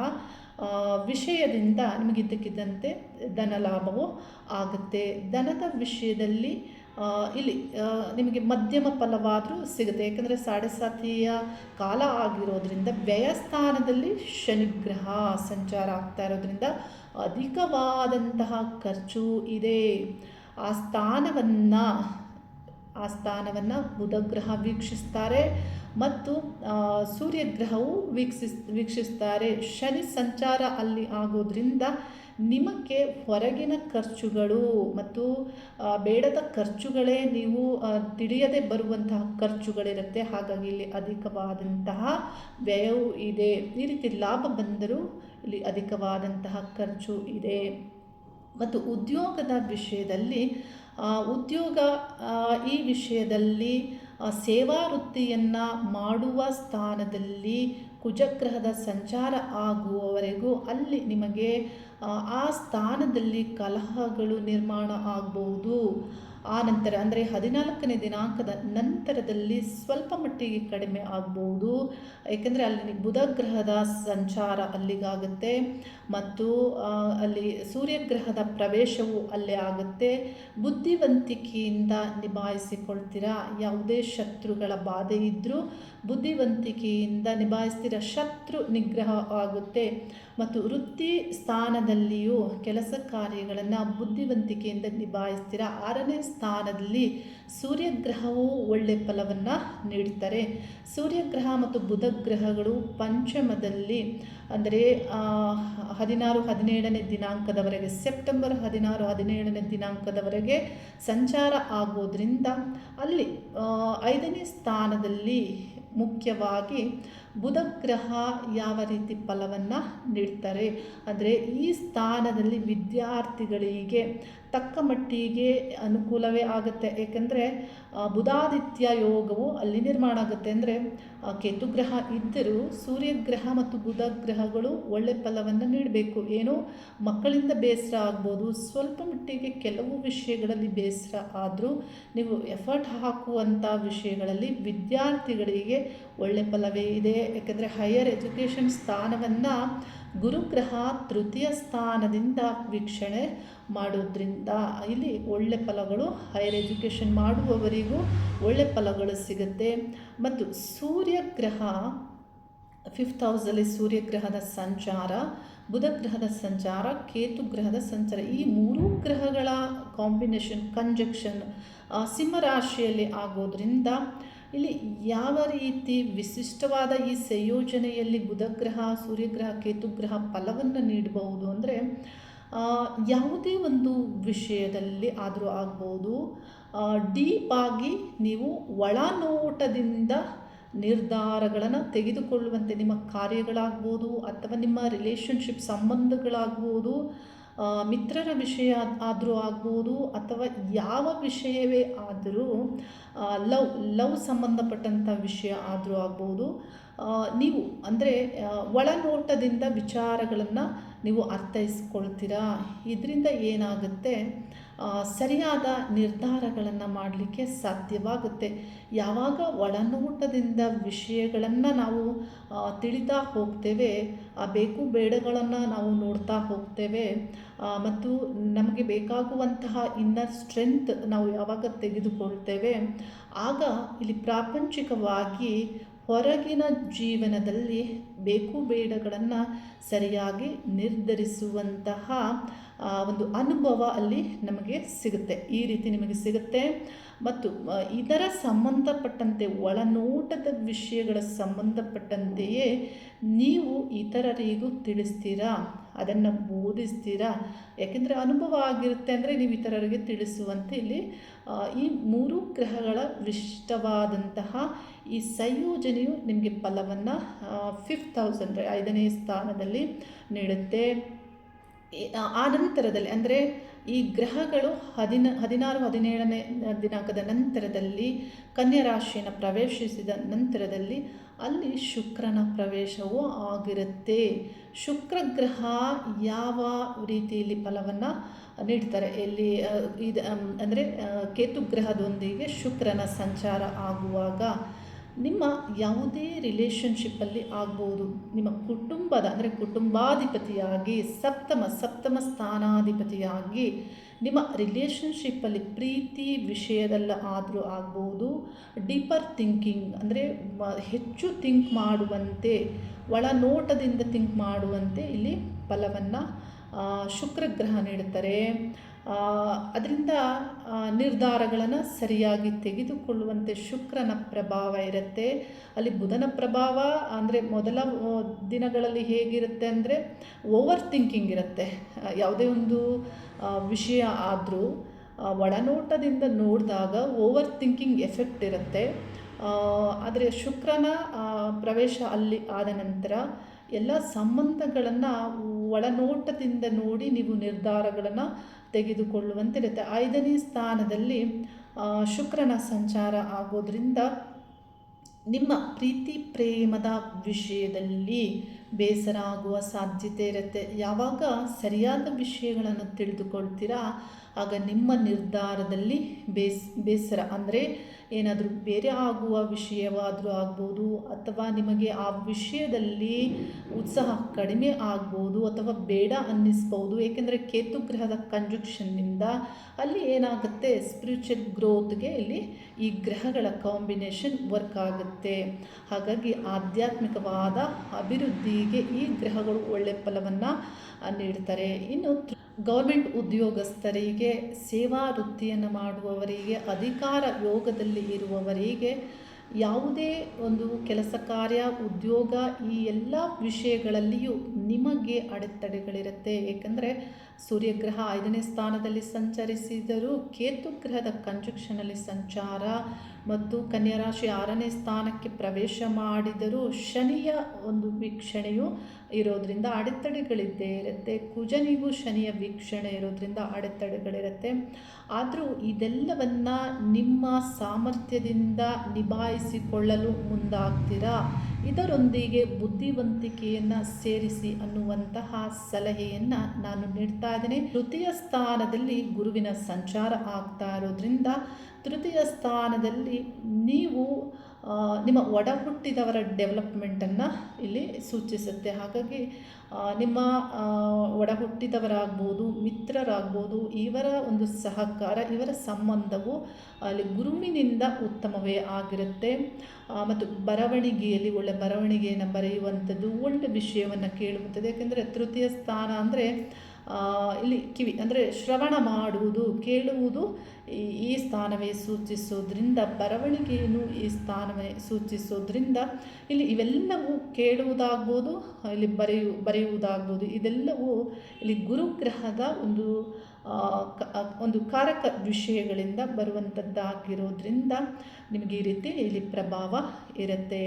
ವಿಷಯದಿಂದ ನಿಮಗೆ ಇದ್ದಕ್ಕಿದ್ದಂತೆ ಧನ ಲಾಭವು ಆಗುತ್ತೆ. ಧನದ ವಿಷಯದಲ್ಲಿ ಇಲ್ಲಿ ನಿಮಗೆ ಮಧ್ಯಮ ಫಲವಾದರೂ ಸಿಗುತ್ತೆ. ಯಾಕಂದರೆ ಸಾಡೆಸಾತಿಯ ಕಾಲ ಆಗಿರೋದ್ರಿಂದ ವ್ಯಯಸ್ಥಾನದಲ್ಲಿ ಶನಿಗ್ರಹ ಸಂಚಾರ ಆಗ್ತಾ ಇರೋದ್ರಿಂದ ಅಧಿಕವಾದಂತಹ ಖರ್ಚು ಇದೆ. ಆ ಸ್ಥಾನವನ್ನು ಆ ಸ್ಥಾನವನ್ನು ಬುಧಗ್ರಹ ವೀಕ್ಷಿಸ್ತಾರೆ ಮತ್ತು ಸೂರ್ಯಗ್ರಹವು ವೀಕ್ಷಿಸ್, ವೀಕ್ಷಿಸ್ತಾರೆ. ಶನಿ ಸಂಚಾರ ಅಲ್ಲಿ ಆಗೋದ್ರಿಂದ ನಿಮಗೆ ಹೊರಗಿನ ಖರ್ಚುಗಳು ಮತ್ತು ಬೇಡದ ಖರ್ಚುಗಳೇ ನೀವು ತಿಳಿಯದೆ ಬರುವಂತಹ ಖರ್ಚುಗಳಿರುತ್ತೆ. ಹಾಗಾಗಿ ಇಲ್ಲಿ ಅಧಿಕವಾದಂತಹ ವ್ಯಯವು ಇದೆ. ಈ ರೀತಿ ಲಾಭ ಬಂದರೂ ಇಲ್ಲಿ ಅಧಿಕವಾದಂತಹ ಖರ್ಚು ಇದೆ. ಮತ್ತು ಉದ್ಯೋಗದ ವಿಷಯದಲ್ಲಿ ಉದ್ಯೋಗ ಈ ವಿಷಯದಲ್ಲಿ ಸೇವಾ ವೃತ್ತಿಯನ್ನು ಮಾಡುವ ಸ್ಥಾನದಲ್ಲಿ ಕುಜಗ್ರಹದ ಸಂಚಾರ ಆಗುವವರೆಗೂ ಅಲ್ಲಿ ನಿಮಗೆ, ಆ ಸ್ಥಾನದಲ್ಲಿ ಕಲಹಗಳು ನಿರ್ಮಾಣ ಆಗಬಹುದು ಆ ನಂತರ ಅಂದರೆ ಹದಿನಾಲ್ಕನೇ ದಿನಾಂಕದ ನಂತರದಲ್ಲಿ ಸ್ವಲ್ಪ ಮಟ್ಟಿಗೆ ಕಡಿಮೆ ಆಗ್ಬೋದು. ಏಕೆಂದರೆ ಅಲ್ಲಿ ಬುಧಗ್ರಹದ ಸಂಚಾರ ಅಲ್ಲಿಗಾಗುತ್ತೆ ಮತ್ತು ಅಲ್ಲಿ ಸೂರ್ಯಗ್ರಹದ ಪ್ರವೇಶವು ಅಲ್ಲೇ ಆಗುತ್ತೆ. ಬುದ್ಧಿವಂತಿಕೆಯಿಂದ ನಿಭಾಯಿಸಿಕೊಳ್ತೀರಾ? ಯಾವುದೇ ಶತ್ರುಗಳ ಬಾಧೆ ಇದ್ದರೂ ಬುದ್ಧಿವಂತಿಕೆಯಿಂದ ನಿಭಾಯಿಸ್ತಿರೋ ಶತ್ರು ನಿಗ್ರಹ ಆಗುತ್ತೆ. ಮತ್ತು ವೃತ್ತಿ ಸ್ಥಾನದಲ್ಲಿಯೂ ಕೆಲಸ ಕಾರ್ಯಗಳನ್ನು ಬುದ್ಧಿವಂತಿಕೆಯಿಂದ ನಿಭಾಯಿಸ್ತೀರ. ಆರನೇ ಸ್ಥಾನದಲ್ಲಿ ಸೂರ್ಯಗ್ರಹವು ಒಳ್ಳೆ ಫಲವನ್ನು ನೀಡುತ್ತಾರೆ ಸೂರ್ಯಗ್ರಹ ಮತ್ತು ಬುಧ ಗ್ರಹಗಳು ಪಂಚಮದಲ್ಲಿ ಅಂದರೆ ಹದಿನಾರು, ಹದಿನೇಳನೇ ದಿನಾಂಕದವರೆಗೆ, ಸೆಪ್ಟೆಂಬರ್ ಹದಿನಾರು, ಹದಿನೇಳನೇ ದಿನಾಂಕದವರೆಗೆ ಸಂಚಾರ ಆಗೋದ್ರಿಂದ ಅಲ್ಲಿ ಐದನೇ ಸ್ಥಾನದಲ್ಲಿ ಮುಖ್ಯವಾಗಿ ಬುಧ ಗ್ರಹ ಯಾವ ರೀತಿ ಫಲವನ್ನು ನೀಡ್ತಾರೆ? ಅಂದರೆ ಈ ಸ್ಥಾನದಲ್ಲಿ ವಿದ್ಯಾರ್ಥಿಗಳಿಗೆ ತಕ್ಕ ಮಟ್ಟಿಗೆ ಅನುಕೂಲವೇ ಆಗುತ್ತೆ. ಏಕೆಂದರೆ ಬುಧಾದಿತ್ಯ ಯೋಗವು ಅಲ್ಲಿ ನಿರ್ಮಾಣ ಆಗುತ್ತೆ. ಅಂದರೆ ಕೇತುಗ್ರಹ ಇದ್ದರೂ ಸೂರ್ಯಗ್ರಹ ಮತ್ತು ಬುಧ ಗ್ರಹಗಳು ಒಳ್ಳೆ ಫಲವನ್ನು ನೀಡಬೇಕು. ಏನೋ? ಮಕ್ಕಳಿಂದ ಬೇಸರ ಆಗ್ಬೋದು. ಸ್ವಲ್ಪ ಮಟ್ಟಿಗೆ ಕೆಲವು ವಿಷಯಗಳಲ್ಲಿ ಬೇಸರ ಆದರೂ ನೀವು ಎಫರ್ಟ್ ಹಾಕುವಂಥ ವಿಷಯಗಳಲ್ಲಿ ವಿದ್ಯಾರ್ಥಿಗಳಿಗೆ ಒಳ್ಳೆ ಫಲವೇ ಇದೆ. ಯಾಕೆಂದರೆ ಹೈಯರ್ ಎಜುಕೇಷನ್ ಸ್ಥಾನವನ್ನು ಗುರುಗ್ರಹ ತೃತೀಯ ಸ್ಥಾನದಿಂದ ವೀಕ್ಷಣೆ ಮಾಡೋದ್ರಿಂದ ಇಲ್ಲಿ ಒಳ್ಳೆ ಫಲಗಳು ಹೈಯರ್ ಎಜುಕೇಷನ್ ಮಾಡುವವರಿಗೂ ಒಳ್ಳೆ ಫಲಗಳು ಸಿಗುತ್ತೆ. ಮತ್ತು ಸೂರ್ಯಗ್ರಹ ಫಿಫ್ತ್ ಹೌಸಲ್ಲಿ ಸೂರ್ಯಗ್ರಹದ ಸಂಚಾರ ಬುಧ ಗ್ರಹದ ಸಂಚಾರ ಕೇತು ಗ್ರಹದ ಸಂಚಾರ, ಈ ಮೂರೂ ಗ್ರಹಗಳ ಕಾಂಬಿನೇಷನ್ ಕಂಜಕ್ಷನ್ ಸಿಂಹರಾಶಿಯಲ್ಲಿ ಆಗೋದ್ರಿಂದ ಇಲ್ಲಿ ಯಾವ ರೀತಿ ವಿಶಿಷ್ಟವಾದ ಈ ಸಂಯೋಜನೆಯಲ್ಲಿ ಬುಧಗ್ರಹ, ಸೂರ್ಯಗ್ರಹ, ಕೇತುಗ್ರಹ ಫಲವನ್ನು ನೀಡಬಹುದು ಅಂದರೆ ಯಾವುದೇ ಒಂದು ವಿಷಯದಲ್ಲಿ ಆದರೂ ಆಗ್ಬೋದು. ಡೀಪ್ ಆಗಿ ನೀವು ಒಳನೋಟದಿಂದ ನಿರ್ಧಾರಗಳನ್ನು ತೆಗೆದುಕೊಳ್ಳುವಂತೆ ನಿಮ್ಮ ಕಾರ್ಯಗಳಾಗ್ಬೋದು ಅಥವಾ ನಿಮ್ಮ ರಿಲೇಷನ್ಶಿಪ್ ಸಂಬಂಧಗಳಾಗ್ಬೋದು. ಮಿತ್ರರ ವಿಷಯ ಆದರೂ ಆಗ್ಬೋದು ಅಥವಾ ಯಾವ ವಿಷಯವೇ ಆದರೂ ಲವ್ ಲವ್ ಸಂಬಂಧಪಟ್ಟಂಥ ವಿಷಯ ಆದರೂ ಆಗ್ಬೋದು. ನೀವು ಅಂದರೆ ಒಳನೋಟದಿಂದ ವಿಚಾರಗಳನ್ನು ನೀವು ಅರ್ಥೈಸ್ಕೊಳ್ತೀರಾ? ಇದರಿಂದ ಏನಾಗುತ್ತೆ? ಸರಿಯಾದ ನಿರ್ಧಾರಗಳನ್ನು ಮಾಡಲಿಕ್ಕೆ ಸಾಧ್ಯವಾಗುತ್ತೆ. ಯಾವಾಗ ಒಳನೋಟದಿಂದ ವಿಷಯಗಳನ್ನು ನಾವು ತಿಳಿತಾ ಹೋಗ್ತೇವೆ, ಆ ಬೇಕು ಬೇಡಗಳನ್ನು ನಾವು ನೋಡ್ತಾ ಹೋಗ್ತೇವೆ ಮತ್ತು ನಮಗೆ ಬೇಕಾಗುವಂತಹ ಇನ್ನರ್ ಸ್ಟ್ರೆಂತ್ ನಾವು ಯಾವಾಗ ತೆಗೆದುಕೊಳ್ತೇವೆ, ಆಗ ಇಲ್ಲಿ ಪ್ರಾಪಂಚಿಕವಾಗಿ ಹೊರಗಿನ ಜೀವನದಲ್ಲಿ ಬೇಕು ಬೇಡಗಳನ್ನು ಸರಿಯಾಗಿ ನಿರ್ಧರಿಸುವಂತಹ ಆ, ಒಂದು ಅನುಭವ ಅಲ್ಲಿ ನಮಗೆ ಸಿಗುತ್ತೆ. ಈ ರೀತಿ ನಿಮಗೆ ಸಿಗುತ್ತೆ. ಮತ್ತು ಇದರ ಸಂಬಂಧಪಟ್ಟಂತೆ ಒಳನೋಟದ ವಿಷಯಗಳ ಸಂಬಂಧಪಟ್ಟಂತೆಯೇ ನೀವು ಇತರರಿಗೂ ತಿಳಿಸ್ತೀರಾ? ಅದನ್ನು ಬೋಧಿಸ್ತೀರಾ? ಯಾಕೆಂದರೆ ಅನುಭವ ಆಗಿರುತ್ತೆ ಅಂದರೆ ನೀವು ಇತರರಿಗೆ ತಿಳಿಸುವಂತೆ ಇಲ್ಲಿ ಈ ಮೂರು ಗ್ರಹಗಳ ವಿಶಿಷ್ಟವಾದಂತಹ ಈ ಸಂಯೋಜನೆಯು ನಿಮಗೆ ಫಲವನ್ನು ಫಿಫ್ತ್ ಹೌಸ್ ಅಂದರೆ ಐದನೇ ಸ್ಥಾನದಲ್ಲಿ ನೀಡುತ್ತೆ. ಆ- ನಂತರದಲ್ಲಿ ಅಂದರೆ ಈ ಗ್ರಹಗಳು ಹದಿನ ಹದಿನಾರು ಹದಿನೇಳನೇ ದಿನಾಂಕದ ನಂತರದಲ್ಲಿ ಕನ್ಯಾ ರಾಶಿಯನ್ನು ಪ್ರವೇಶಿಸಿದ ನಂತರದಲ್ಲಿ ಅಲ್ಲಿ ಶುಕ್ರನ ಪ್ರವೇಶವೂ ಆಗಿರುತ್ತೆ. ಶುಕ್ರ ಗ್ರಹ ಯಾವ ರೀತಿಯಲ್ಲಿ ಫಲವನ್ನು ನೀಡ್ತಾರೆ? ಎಲ್ಲಿ ಆ, ಇದು ಅಂದರೆ ಕೇತು ಗ್ರಹದೊಂದಿಗೆ ಶುಕ್ರನ ಸಂಚಾರ ಆಗುವಾಗ ನಿಮ್ಮ ಯಾವುದೇ ರಿಲೇಷನ್ಶಿಪ್ಪಲ್ಲಿ ಆಗ್ಬೋದು. ನಿಮ್ಮ ಕುಟುಂಬದ, ಅಂದರೆ ಕುಟುಂಬಾಧಿಪತಿಯಾಗಿ, ಸಪ್ತಮ ಸಪ್ತಮ ಸ್ಥಾನಾಧಿಪತಿಯಾಗಿ ನಿಮ್ಮ ರಿಲೇಷನ್ಶಿಪ್ಪಲ್ಲಿ ಪ್ರೀತಿ ವಿಷಯದಲ್ಲ ಆದರೂ ಆಗ್ಬೋದು. ಡೀಪರ್ ಥಿಂಕಿಂಗ್ ಅಂದರೆ ಹೆಚ್ಚು ಥಿಂಕ್ ಮಾಡುವಂತೆ ಒಳನೋಟದಿಂದ ಥಿಂಕ್ ಮಾಡುವಂತೆ ಇಲ್ಲಿ ಫಲವನ್ನು ಶುಕ್ರಗ್ರಹ ನೀಡುತ್ತಾರೆ. ಅದರಿಂದ ನಿರ್ಧಾರಗಳನ್ನು ಸರಿಯಾಗಿ ತೆಗೆದುಕೊಳ್ಳುವಂತೆ ಶುಕ್ರನ ಪ್ರಭಾವ ಇರುತ್ತೆ. ಅಲ್ಲಿ ಬುಧನ ಪ್ರಭಾವ ಅಂದರೆ ಮೊದಲ ದಿನಗಳಲ್ಲಿ ಹೇಗಿರುತ್ತೆ ಅಂದರೆ ಓವರ್ ಥಿಂಕಿಂಗ್ ಇರುತ್ತೆ. ಯಾವುದೇ ಒಂದು ವಿಷಯ ಆದರೂ ಒಳನೋಟದಿಂದ ನೋಡಿದಾಗ ಓವರ್ ಥಿಂಕಿಂಗ್ ಎಫೆಕ್ಟ್ ಇರುತ್ತೆ. ಆದರೆ ಶುಕ್ರನ ಪ್ರವೇಶ ಅಲ್ಲಿ ಆದ ನಂತರ ಎಲ್ಲ ಸಂಬಂಧಗಳನ್ನು ಒಳನೋಟದಿಂದ ನೋಡಿ ನೀವು ನಿರ್ಧಾರಗಳನ್ನು ತೆಗೆದುಕೊಳ್ಳುವಂತಿರುತ್ತೆ. ಐದನೇ ಸ್ಥಾನದಲ್ಲಿ ಶುಕ್ರನ ಸಂಚಾರ ಆಗೋದ್ರಿಂದ ನಿಮ್ಮ ಪ್ರೀತಿ ಪ್ರೇಮದ ವಿಷಯದಲ್ಲಿ ಬೇಸರ ಆಗುವ ಸಾಧ್ಯತೆ ಇರುತ್ತೆ. ಯಾವಾಗ ಸರಿಯಾದ ವಿಷಯಗಳನ್ನು ತಿಳಿದುಕೊಳ್ತೀರಾ, ಆಗ ನಿಮ್ಮ ನಿರ್ಧಾರದಲ್ಲಿ ಬೇಸ್, ಬೇಸರ. ಅಂದರೆ ಏನಾದರೂ ಬೇರೆ ಆಗುವ ವಿಷಯವಾದರೂ ಆಗ್ಬೋದು, ಅಥವಾ ನಿಮಗೆ ಆ ವಿಷಯದಲ್ಲಿ ಉತ್ಸಾಹ ಕಡಿಮೆ ಆಗ್ಬೋದು ಅಥವಾ ಬೇಡ ಅನ್ನಿಸ್ಬೋದು. ಏಕೆಂದರೆ ಕೇತು ಗ್ರಹದ ಕಂಜುಕ್ಷನ್ನಿಂದ ಅಲ್ಲಿ ಏನಾಗುತ್ತೆ? ಸ್ಪಿರಿಚುವಲ್ ಗ್ರೋತ್ಗೆ ಇಲ್ಲಿ ಈ ಗ್ರಹಗಳ ಕಾಂಬಿನೇಷನ್ ವರ್ಕ್ ಆಗುತ್ತೆ. ಹಾಗಾಗಿ ಆಧ್ಯಾತ್ಮಿಕವಾದ ಅಭಿವೃದ್ಧಿಗೆ ಈ ಗ್ರಹಗಳು ಒಳ್ಳೆಯ ಫಲವನ್ನು ನೀಡ್ತಾರೆ. ಇನ್ನು ಗೌರ್ಮೆಂಟ್ ಉದ್ಯೋಗಸ್ಥರಿಗೆ ಸೇವಾ ವೃತ್ತಿಯನ್ನು ಮಾಡುವವರಿಗೆ, ಅಧಿಕಾರ ಯೋಗದಲ್ಲಿ ಇರುವವರಿಗೆ ಯಾವುದೇ ಒಂದು ಕೆಲಸ, ಕಾರ್ಯ, ಉದ್ಯೋಗ ಈ ಎಲ್ಲ ವಿಷಯಗಳಲ್ಲಿಯೂ ನಿಮಗೆ ಅಡೆತಡೆಗಳಿರುತ್ತೆ. ಏಕೆಂದರೆ ಸೂರ್ಯಗ್ರಹ ಐದನೇ ಸ್ಥಾನದಲ್ಲಿ ಸಂಚರಿಸಿದರೂ ಕೇತು ಗ್ರಹದ ಕಂಜುಕ್ಷನಲ್ಲಿ ಸಂಚಾರ ಮತ್ತು ಕನ್ಯಾ ರಾಶಿ ಆರನೇ ಸ್ಥಾನಕ್ಕೆ ಪ್ರವೇಶ ಮಾಡಿದರೂ ಶನಿಯ ಒಂದು ವೀಕ್ಷಣೆಯು ಇರೋದರಿಂದ ಅಡೆತಡೆಗಳಿದ್ದೇ ಇರುತ್ತೆ ಕುಜನಿಗೂ ಶನಿಯ ವೀಕ್ಷಣೆ ಇರೋದರಿಂದ ಅಡೆತಡೆಗಳಿರುತ್ತೆ. ಆದರೂ ಇದೆಲ್ಲವನ್ನು ನಿಮ್ಮ ಸಾಮರ್ಥ್ಯದಿಂದ ನಿಭಾಯಿಸಿಕೊಳ್ಳಲು ಮುಂದಾಗ್ತೀರಾ? ಇದರೊಂದಿಗೆ ಬುದ್ಧಿವಂತಿಕೆಯನ್ನು ಸೇರಿಸಿ ಅನ್ನುವಂತಹ ಸಲಹೆಯನ್ನು ನಾನು ನೀಡ್ತಾ ಇದ್ದೇನೆ. ತೃತೀಯ ಸ್ಥಾನದಲ್ಲಿ ಗುರುವಿನ ಸಂಚಾರ ಆಗ್ತಾ ಇರೋದ್ರಿಂದ ತೃತೀಯ ಸ್ಥಾನದಲ್ಲಿ ನೀವು ನಿಮ್ಮ ಒಡ ಹುಟ್ಟಿದವರ ಡೆವಲಪ್ಮೆಂಟನ್ನು ಇಲ್ಲಿ ಸೂಚಿಸುತ್ತೆ. ಹಾಗಾಗಿ ನಿಮ್ಮ ಒಡ ಹುಟ್ಟಿದವರಾಗ್ಬೋದು ಮಿತ್ರರಾಗ್ಬೋದು, ಇವರ ಒಂದು ಸಹಕಾರ, ಇವರ ಸಂಬಂಧವು ಅಲ್ಲಿ ಗುರುವಿನಿಂದ ಉತ್ತಮವೇ ಆಗಿರುತ್ತೆ. ಮತ್ತು ಬರವಣಿಗೆಯಲ್ಲಿ, ಒಳ್ಳೆ ಬರವಣಿಗೆಯನ್ನು ಬರೆಯುವಂಥದ್ದು ಒಳ್ಳೆ ವಿಷಯವನ್ನು ಕೇಳುವಂಥದ್ದು. ಯಾಕೆಂದರೆ, ತೃತೀಯ ಸ್ಥಾನ ಅಂದರೆ ಇಲ್ಲಿ ಕಿವಿ, ಅಂದರೆ ಶ್ರವಣ ಮಾಡುವುದು, ಕೇಳುವುದು ಈ ಸ್ಥಾನವೇ ಸೂಚಿಸೋದ್ರಿಂದ, ಬರವಣಿಗೆಯನ್ನು ಈ ಸ್ಥಾನವೇ ಸೂಚಿಸೋದ್ರಿಂದ ಇಲ್ಲಿ ಇವೆಲ್ಲವೂ ಕೇಳುವುದಾಗ್ಬೋದು, ಇಲ್ಲಿ ಬರೆಯು, ಬರೆಯುವುದಾಗ್ಬೋದು, ಇದೆಲ್ಲವೂ ಇಲ್ಲಿ ಗುರುಗ್ರಹದ ಒಂದು ಒಂದು ಕಾರಕ ವಿಷಯಗಳಿಂದ ಬರುವಂಥದ್ದಾಗಿರೋದ್ರಿಂದ ನಿಮಗೆ ಈ ರೀತಿ ಇಲ್ಲಿ ಪ್ರಭಾವ ಇರುತ್ತೆ.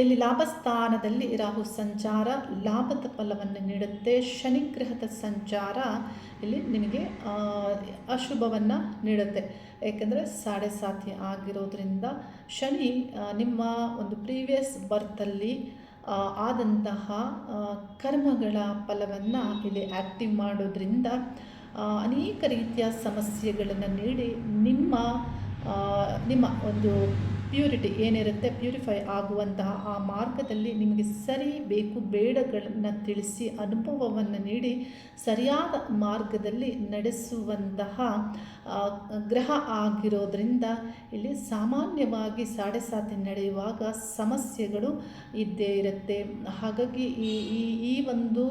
ಇಲ್ಲಿ ಲಾಭಸ್ಥಾನದಲ್ಲಿ ರಾಹು ಸಂಚಾರ, ಲಾಭದ ಫಲವನ್ನು ನೀಡುತ್ತೆ. ಶನಿಗ್ರಹದ ಸಂಚಾರ ಇಲ್ಲಿ ನಿಮಗೆ ಅಶುಭವನ್ನು ನೀಡುತ್ತೆ. ಏಕೆಂದರೆ ಸಾಡೆ ಸಾತಿ ಆಗಿರೋದ್ರಿಂದ ಶನಿ ನಿಮ್ಮ ಒಂದು ಪ್ರೀವಿಯಸ್ ಬರ್ತಲ್ಲಿ ಆದಂತಹ ಕರ್ಮಗಳ ಫಲವನ್ನು ಇಲ್ಲಿ ಆ್ಯಕ್ಟಿವ್ ಮಾಡೋದ್ರಿಂದ ಅನೇಕ ರೀತಿಯ ಸಮಸ್ಯೆಗಳನ್ನು ನೀಡಿ ನಿಮ್ಮ ನಿಮ್ಮ ಒಂದು ಪ್ಯೂರಿಟಿ ಏನಿರುತ್ತೆ? ಪ್ಯೂರಿಫೈ ಆಗುವಂತಹ ಆ ಮಾರ್ಗದಲ್ಲಿ ನಿಮಗೆ ಸರಿ ಬೇಕು ಬೇಡಗಳನ್ನು ತಿಳಿಸಿ ಅನುಭವವನ್ನು ನೀಡಿ ಸರಿಯಾದ ಮಾರ್ಗದಲ್ಲಿ ನಡೆಸುವಂತಹ ಗ್ರಹ ಆಗಿರೋದ್ರಿಂದ ಇಲ್ಲಿ ಸಾಮಾನ್ಯವಾಗಿ ಸಾಡೆ ಸಾತಿ ನಡೆಯುವಾಗ ಸಮಸ್ಯೆಗಳು ಇದ್ದೇ ಇರುತ್ತೆ. ಹಾಗಾಗಿ ಈ ಈ ಒಂದು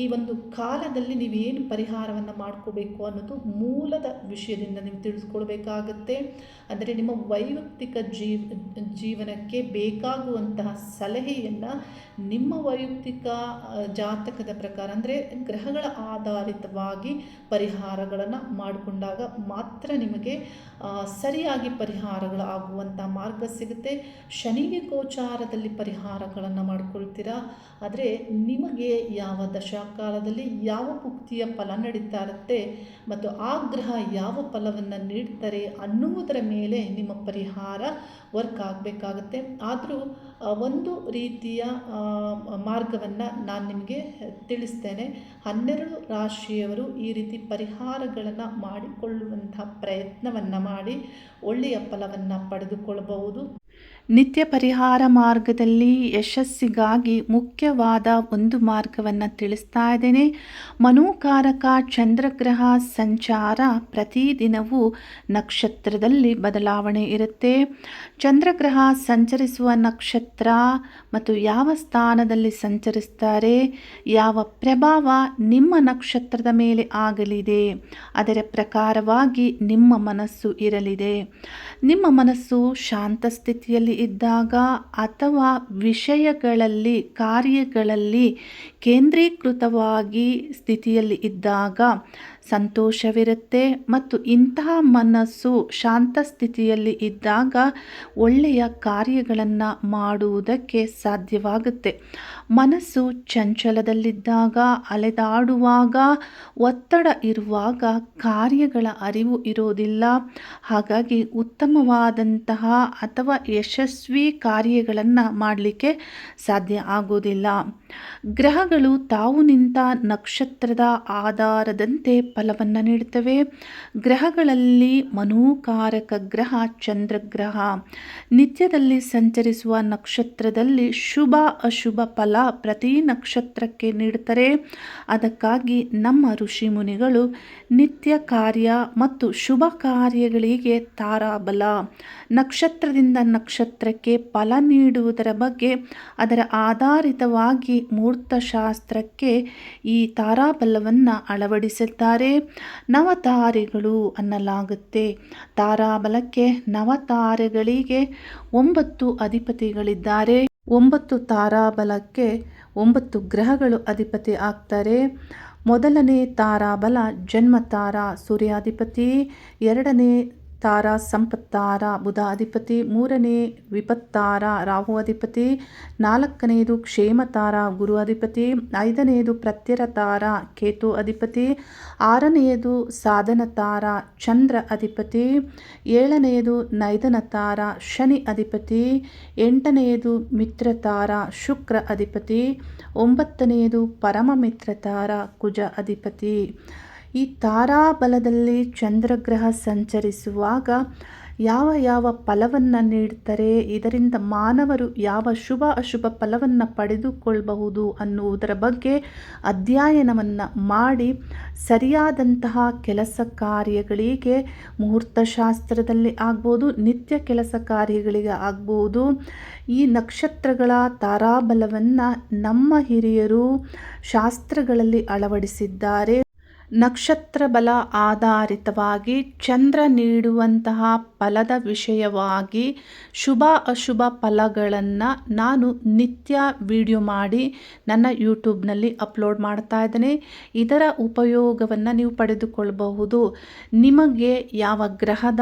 ಈ ಒಂದು ಕಾಲದಲ್ಲಿ ನೀವೇನು ಪರಿಹಾರವನ್ನು ಮಾಡ್ಕೋಬೇಕು ಅನ್ನೋದು ಮೂಲದ ವಿಷಯದಿಂದ ನೀವು ತಿಳಿಸ್ಕೊಳ್ಬೇಕಾಗತ್ತೆ. ಅಂದರೆ ನಿಮ್ಮ ವೈಯಕ್ತಿಕ ಜೀವ, ಜೀವನಕ್ಕೆ ಬೇಕಾಗುವಂತಹ ಸಲಹೆಯನ್ನು ನಿಮ್ಮ ವೈಯಕ್ತಿಕ ಜಾತಕದ ಪ್ರಕಾರ, ಅಂದರೆ ಗ್ರಹಗಳ ಆಧಾರಿತವಾಗಿ ಪರಿಹಾರಗಳನ್ನು ಮಾಡಿಕೊಂಡಾಗ ಮಾತ್ರ ನಿಮಗೆ ಸರಿಯಾಗಿ ಪರಿಹಾರಗಳು ಆಗುವಂಥ ಮಾರ್ಗ ಸಿಗುತ್ತೆ. ಶನಿಗೆ ಗೋಚಾರದಲ್ಲಿ ಪರಿಹಾರಗಳನ್ನು ಮಾಡ್ಕೊಳ್ತೀರಾ? ಆದರೆ ನಿಮಗೆ ಯಾವ ದಶಾಕಾಲದಲ್ಲಿ ಯಾವ ಮುಕ್ತಿಯ ಫಲ ನಡೀತಾ ಇರುತ್ತೆ ಮತ್ತು ಆ ಗ್ರಹ ಯಾವ ಫಲವನ್ನು ನೀಡ್ತಾರೆ ಅನ್ನುವುದರ ಮೇಲೆ ನಿಮ್ಮ ಪರಿಹಾರ ವರ್ಕ್ ಆಗಬೇಕಾಗುತ್ತೆ. ಆದರೂ ಒಂದು ರೀತಿಯ ಮಾರ್ಗವನ್ನು ನಾನು ನಿಮಗೆ ತಿಳಿಸ್ತೇನೆ. ಹನ್ನೆರಡು ರಾಶಿಯವರು ಈ ರೀತಿ ಪರಿಹಾರಗಳನ್ನು ಮಾಡಿಕೊಳ್ಳುವಂತಹ ಪ್ರಯತ್ನವನ್ನು ಮಾಡಿ ಒಳ್ಳೆಯ ಫಲವನ್ನು ಪಡೆದುಕೊಳ್ಳಬಹುದು ನಿತ್ಯ ಪರಿಹಾರ ಮಾರ್ಗದಲ್ಲಿ ಯಶಸ್ಸಿಗಾಗಿ ಮುಖ್ಯವಾದ ಒಂದು ಮಾರ್ಗವನ್ನು ತಿಳಿಸ್ತಾ ಇದ್ದೇನೆ. ಮನೋಕಾರಕ ಚಂದ್ರಗ್ರಹ ಸಂಚಾರ ಪ್ರತಿದಿನವೂ ನಕ್ಷತ್ರದಲ್ಲಿ ಬದಲಾವಣೆ ಇರುತ್ತೆ. ಚಂದ್ರಗ್ರಹ ಸಂಚರಿಸುವ ನಕ್ಷತ್ರ ಮತ್ತು ಯಾವ ಸ್ಥಾನದಲ್ಲಿ ಸಂಚರಿಸ್ತಾರೆ, ಯಾವ ಪ್ರಭಾವ ನಿಮ್ಮ ನಕ್ಷತ್ರದ ಮೇಲೆ ಆಗಲಿದೆ, ಅದರ ಪ್ರಕಾರವಾಗಿ ನಿಮ್ಮ ಮನಸ್ಸು ಇರಲಿದೆ. ನಿಮ್ಮ ಮನಸ್ಸು ಶಾಂತ ಸ್ಥಿತಿಯಲ್ಲಿ ಇದ್ದಾಗ ಅಥವಾ ವಿಷಯಗಳಲ್ಲಿ ಕಾರ್ಯಗಳಲ್ಲಿ ಕೇಂದ್ರೀಕೃತವಾಗಿ ಸ್ಥಿತಿಯಲ್ಲಿ ಇದ್ದಾಗ ಸಂತೋಷವಿರುತ್ತೆ ಮತ್ತು ಇಂತಹ ಮನಸ್ಸು ಶಾಂತ ಸ್ಥಿತಿಯಲ್ಲಿ ಇದ್ದಾಗ ಒಳ್ಳೆಯ ಕಾರ್ಯಗಳನ್ನು ಮಾಡುವುದಕ್ಕೆ ಸಾಧ್ಯವಾಗುತ್ತೆ. ಮನಸ್ಸು ಚಂಚಲದಲ್ಲಿದ್ದಾಗ, ಅಲೆದಾಡುವಾಗ, ಒತ್ತಡ ಇರುವಾಗ ಕಾರ್ಯಗಳ ಅರಿವು ಇರೋದಿಲ್ಲ. ಹಾಗಾಗಿ ಉತ್ತಮವಾದಂತಹ ಅಥವಾ ಯಶಸ್ವಿ ಕಾರ್ಯಗಳನ್ನು ಮಾಡಲಿಕ್ಕೆ ಸಾಧ್ಯ ಆಗೋದಿಲ್ಲ. ಗ್ರಹಗಳು ತಾವು ನಿಂತ ನಕ್ಷತ್ರದ ಆಧಾರದಂತೆ ಫಲವನ್ನು ನೀಡುತ್ತವೆ. ಗ್ರಹಗಳಲ್ಲಿ ಮನೋಕಾರಕ ಗ್ರಹ ಚಂದ್ರಗ್ರಹ. ನಿತ್ಯದಲ್ಲಿ ಸಂಚರಿಸುವ ನಕ್ಷತ್ರದಲ್ಲಿ ಶುಭ, ಅಶುಭ ಫಲ ಪ್ರತಿ ನಕ್ಷತ್ರಕ್ಕೆ ನೀಡುತ್ತಾರೆ ಅದಕ್ಕಾಗಿ ನಮ್ಮ ಋಷಿ ಮುನಿಗಳು ನಿತ್ಯ ಕಾರ್ಯ ಮತ್ತು ಶುಭ ಕಾರ್ಯಗಳಿಗೆ ತಾರಾಬಲ. ನಕ್ಷತ್ರದಿಂದ ನಕ್ಷತ್ರಕ್ಕೆ ಫಲ ನೀಡುವುದರ ಬಗ್ಗೆ ಅದರ ಆಧಾರಿತವಾಗಿ ಮೂರ್ತಶಾಸ್ತ್ರಕ್ಕೆ ಈ ತಾರಾಬಲವನ್ನು ಅಳವಡಿಸಿದ್ದಾರೆ. ನವತಾರೆಗಳು ಅನ್ನಲಾಗುತ್ತೆ. ತಾರಾಬಲಕ್ಕೆ ನವತಾರೆಗಳಿಗೆ ಒಂಬತ್ತು ಅಧಿಪತಿಗಳಿದ್ದಾರೆ. ಒಂಬತ್ತು ತಾರಾಬಲಕ್ಕೆ ಒಂಬತ್ತು ಗ್ರಹಗಳು ಅಧಿಪತಿ ಆಗ್ತಾರೆ. ಮೊದಲನೇ ತಾರಾಬಲ ಜನ್ಮತಾರ ಸೂರ್ಯಾಧಿಪತಿ, ಎರಡನೇ ತಾರ ಸಂಪತ್ತಾರ ಬುಧ ಅಧಿಪತಿ ಮೂರನೇ ವಿಪತ್ತಾರ ರಾಹು ಅಧಿಪತಿ ನಾಲ್ಕನೆಯದು ಕ್ಷೇಮತಾರ ಗುರು ಅಧಿಪತಿ ಐದನೆಯದು ಪ್ರತ್ಯರ ತಾರ ಕೇತು ಅಧಿಪತಿ ಆರನೆಯದು ಸಾಧನ ತಾರ ಚಂದ್ರ ಅಧಿಪತಿ ಏಳನೆಯದು ನೈದನತಾರ ಶನಿ ಅಧಿಪತಿ ಎಂಟನೆಯದು ಮಿತ್ರತಾರ ಶುಕ್ರ ಅಧಿಪತಿ ಒಂಬತ್ತನೆಯದು ಪರಮ ಮಿತ್ರತಾರ ಕುಜ ಅಧಿಪತಿ ಈ ತಾರಾಬಲದಲ್ಲಿ ಚಂದ್ರಗ್ರಹ ಸಂಚರಿಸುವಾಗ ಯಾವ ಯಾವ ಫಲವನ್ನು ನೀಡ್ತಾರೆ, ಇದರಿಂದ ಮಾನವರು ಯಾವ ಶುಭ ಅಶುಭ ಫಲವನ್ನು ಪಡೆದುಕೊಳ್ಳಬಹುದು ಅನ್ನುವುದರ ಬಗ್ಗೆ ಅಧ್ಯಯನವನ್ನು ಮಾಡಿ ಸರಿಯಾದಂತಹ ಕೆಲಸ ಕಾರ್ಯಗಳಿಗೆ, ಮುಹೂರ್ತಶಾಸ್ತ್ರದಲ್ಲಿ ಆಗ್ಬೋದು, ನಿತ್ಯ ಕೆಲಸ ಕಾರ್ಯಗಳಿಗೆ ಆಗ್ಬೋದು, ಈ ನಕ್ಷತ್ರಗಳ ತಾರಾಬಲವನ್ನು ನಮ್ಮ ಹಿರಿಯರು ಶಾಸ್ತ್ರಗಳಲ್ಲಿ ಅಳವಡಿಸಿದ್ದಾರೆ. ನಕ್ಷತ್ರ ಬಲ ಆಧಾರಿತವಾಗಿ ಚಂದ್ರ ನೀಡುವಂತಹ ಫಲದ ವಿಷಯವಾಗಿ ಶುಭ ಅಶುಭ ಫಲಗಳನ್ನು ನಾನು ನಿತ್ಯ ವಿಡಿಯೋ ಮಾಡಿ ನನ್ನ ಯೂಟ್ಯೂಬ್ನಲ್ಲಿ ಅಪ್ಲೋಡ್ ಮಾಡ್ತಾ ಇದ್ದೇನೆ. ಇದರ ಉಪಯೋಗವನ್ನು ನೀವು ಪಡೆದುಕೊಳ್ಳಬಹುದು ನಿಮಗೆ ಯಾವ ಗ್ರಹದ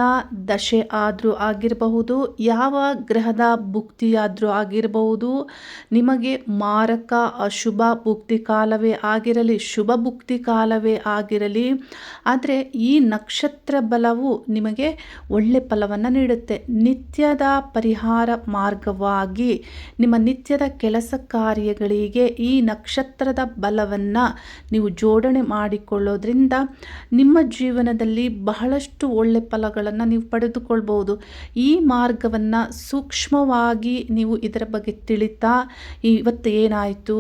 ದಶೆ ಆದರೂ ಆಗಿರಬಹುದು, ಯಾವ ಗ್ರಹದ ಭುಕ್ತಿಯಾದರೂ ಆಗಿರಬಹುದು, ನಿಮಗೆ ಮಾರಕ ಅಶುಭ ಭುಕ್ತಿ ಕಾಲವೇ ಆಗಿರಲಿ, ಶುಭ ಭುಕ್ತಿ ಕಾಲವೇ ಆಗಿರಲಿ. ಆದರೆ ಈ ನಕ್ಷತ್ರ ಬಲವು ನಿಮಗೆ ಒಳ್ಳೆ ಫಲವನ್ನು ನೀಡುತ್ತೆ. ನಿತ್ಯದ ಪರಿಹಾರ ಮಾರ್ಗವಾಗಿ ನಿಮ್ಮ ನಿತ್ಯದ ಕೆಲಸ ಕಾರ್ಯಗಳಿಗೆ ಈ ನಕ್ಷತ್ರದ ಬಲವನ್ನು ನೀವು ಜೋಡಣೆ ಮಾಡಿಕೊಳ್ಳೋದ್ರಿಂದ ನಿಮ್ಮ ಜೀವನದಲ್ಲಿ ಬಹಳಷ್ಟು ಒಳ್ಳೆ ಫಲಗಳನ್ನು ನೀವು ಪಡೆದುಕೊಳ್ಬೋದು ಈ ಮಾರ್ಗವನ್ನು ಸೂಕ್ಷ್ಮವಾಗಿ ನೀವು ಇದರ ಬಗ್ಗೆ ತಿಳಿತಾ, ಇವತ್ತು ಏನಾಯಿತು?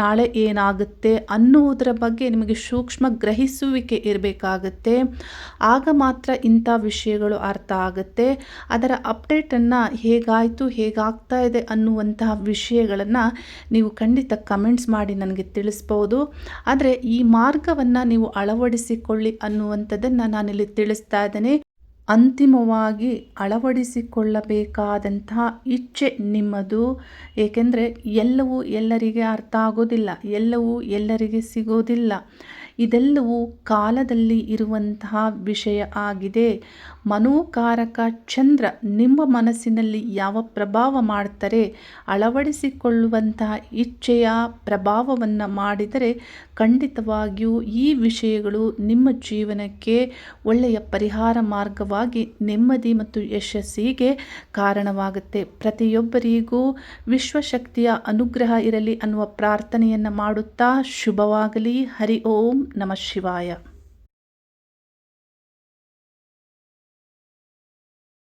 ನಾಳೆ ಏನಾಗುತ್ತೆ? ಅನ್ನುವುದರ ಬಗ್ಗೆ ನಿಮಗೆ ಸೂಕ್ಷ್ಮ ಗ್ರಹಿಸುವಿಕೆ ಇರಬೇಕಾಗತ್ತೆ. ಆಗ ಮಾತ್ರ ಇಂಥ ವಿಷಯಗಳು ಅರ್ಥ ಆಗುತ್ತೆ. ಅದರ ಅಪ್ಡೇಟನ್ನು ಹೇಗಾಯಿತು, ಹೇಗಾಗ್ತಾ ಇದೆ ಅನ್ನುವಂತಹ ವಿಷಯಗಳನ್ನು ನೀವು ಖಂಡಿತ ಕಮೆಂಟ್ಸ್ ಮಾಡಿ ನನಗೆ ತಿಳಿಸ್ಬೋದು. ಆದರೆ ಈ ಮಾರ್ಗವನ್ನು ನೀವು ಅಳವಡಿಸಿಕೊಳ್ಳಿ ಅನ್ನುವಂಥದ್ದನ್ನು ನಾನಿಲ್ಲಿ ತಿಳಿಸ್ತಾ ಇದ್ದೇನೆ. ಅಂತಿಮವಾಗಿ ಅಳವಡಿಸಿಕೊಳ್ಳಬೇಕಾದಂತಹ ಇಚ್ಛೆ ನಿಮ್ಮದು. ಏಕೆಂದರೆ ಎಲ್ಲವೂ ಎಲ್ಲರಿಗೆ ಅರ್ಥ ಆಗೋದಿಲ್ಲ, ಎಲ್ಲವೂ ಎಲ್ಲರಿಗೆ ಸಿಗೋದಿಲ್ಲ. ಇದೆಲ್ಲವೂ ಕಾಲದಲ್ಲಿ ಇರುವಂತಹ ವಿಷಯ ಆಗಿದೆ. ಮನೋಕಾರಕ ಚಂದ್ರ ನಿಮ್ಮ ಮನಸ್ಸಿನಲ್ಲಿ ಯಾವ ಪ್ರಭಾವ ಮಾಡ್ತಾರೆ, ಅಳವಡಿಸಿಕೊಳ್ಳುವಂತಹ ಇಚ್ಛೆಯ ಪ್ರಭಾವವನ್ನು ಮಾಡಿದರೆ ಖಂಡಿತವಾಗಿಯೂ ಈ ವಿಷಯಗಳು ನಿಮ್ಮ ಜೀವನಕ್ಕೆ ಒಳ್ಳೆಯ ಪರಿಹಾರ ಮಾರ್ಗವಾಗಿ ನೆಮ್ಮದಿ ಮತ್ತು ಯಶಸ್ಸಿಗೆ ಕಾರಣವಾಗುತ್ತೆ. ಪ್ರತಿಯೊಬ್ಬರಿಗೂ ವಿಶ್ವಶಕ್ತಿಯ ಅನುಗ್ರಹ ಇರಲಿ ಅನ್ನುವ ಪ್ರಾರ್ಥನೆಯನ್ನು ಮಾಡುತ್ತಾ ಶುಭವಾಗಲಿ. ಹರಿ ಓಂ. ನಮಃ ಶಿವಾಯ